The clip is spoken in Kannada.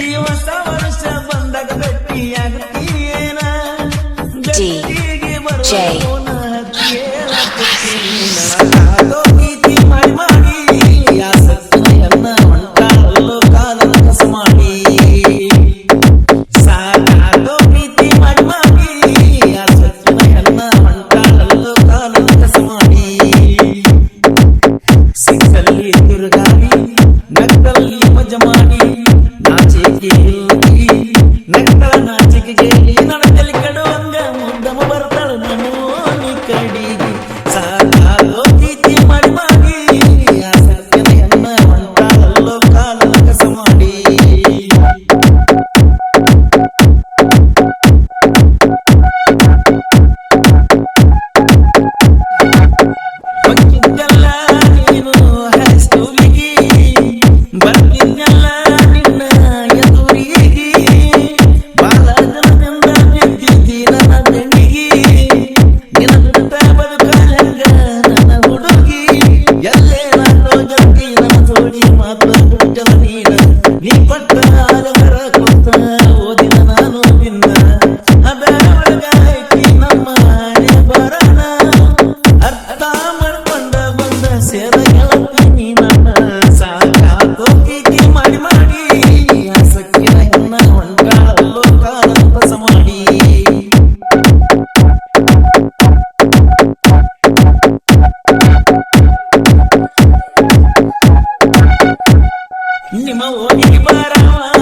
ಈ ಹೊಸ ವರ್ಷ ಬಂದಾಗ ಗಟ್ಟಿಯಾಗುತ್ತೀನ ಗಟ್ಟಿಗೆ ಬರೋ நடக்கல் கெடுவது أنا غيرك مطاودي أنا بالناس ನಿಮ್ಮ ಓಗಿ ಬಾರವಾ